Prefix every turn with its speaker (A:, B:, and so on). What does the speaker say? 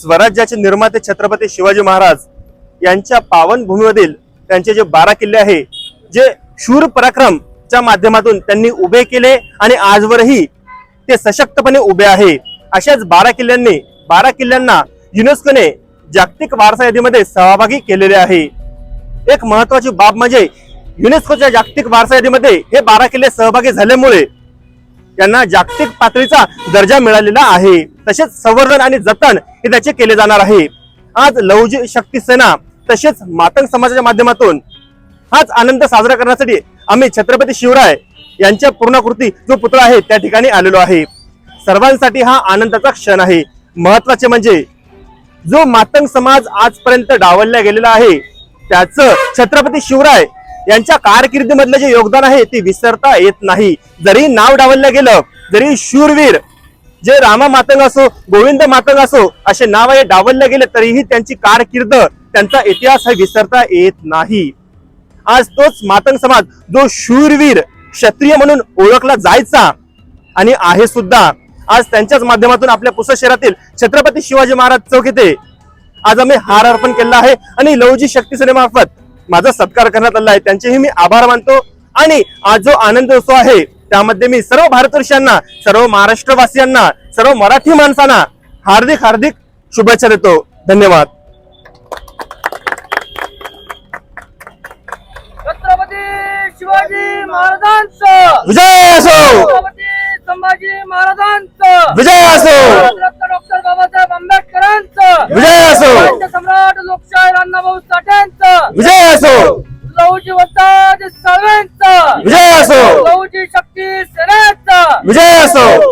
A: स्वराज्याचे निर्माते छत्रपती शिवाजी महाराज यांच्या पावन भूमीमधील त्यांचे जे बारा किल्ले आहे जे शूर पराक्रमच्या माध्यमातून त्यांनी उभे केले आणि आजवरही ते सशक्तपणे उभे आहे. अशाच बारा किल्ल्यांनी बारा किल्ल्यांना युनेस्कोने जागतिक वारसा यादीमध्ये सहभागी केलेले आहे. एक महत्वाची बाब म्हणजे युनेस्कोच्या जागतिक वारसा यादीमध्ये हे बारा किल्ले सहभागी झाल्यामुळे यांना जागतिक पातळीचा दर्जा मिळालेला आहे. तसेच संवर्धन आणि जतन हे त्याचे केले जाणार आहे. आज लौज शक्ती सेना तसेच मातंग समाजाच्या माध्यमातून हाच आनंद साजरा करण्यासाठी आम्ही छत्रपती शिवराय यांच्या पूर्णाकृती जो पुतळा आहे त्या ठिकाणी आलेलो आहे. सर्वांसाठी हा आनंदाचा क्षण आहे. महत्त्वाचे म्हणजे जो मातंग समाज आजपर्यंत डावलला गेलेला आहे त्याचं छत्रपती शिवराय यांच्या कारकिर्दीमधलं जे योगदान आहे ते विसरता येत नाही. जरी नाव डावललं गेलं जरी शूरवीर जे रामा मातंग असो गोविंद मातंग असो असे नाव हे डावललं गेले तरीही त्यांची कारकिर्द त्यांचा इतिहास हा विसरता येत नाही. आज तोच मातंग समाज जो शूरवीर क्षत्रिय म्हणून ओळखला जायचा आणि आहे सुद्धा. आज त्यांच्याच माध्यमातून आपल्या पुसद शहरातील छत्रपती शिवाजी महाराज चौक येथे आज आम्ही हार अर्पण केला आहे. आणि लवजी शक्ती सेनेमार्फत माझा सत्कार करण्यात आला आहे. त्यांचेही मी आभार मानतो. आणि आज जो आनंद उत्सव आहे त्यामध्ये मी सर्व भारतवर्षीयांना सर्व महाराष्ट्रवासियांना सर्व मराठी माणसांना हार्दिक हार्दिक शुभेच्छा देतो. धन्यवाद.
B: छत्रपती शिवाजी महाराजांचं.
A: विजय असो!
B: छत्रपती संभाजी महाराजांचं.
A: विजय असो!
B: भारतरत्न डॉक्टर बाबासाहेब आंबेडकरांचं.
A: विजय असो!
B: सम्राट लोकशाही अण्णाभाऊ
A: विजय असो.
B: लहुजी वस्ताद साळवेंचं
A: विजय असो.
B: लहुजी शक्ती सेनेचं.
A: विजय असो.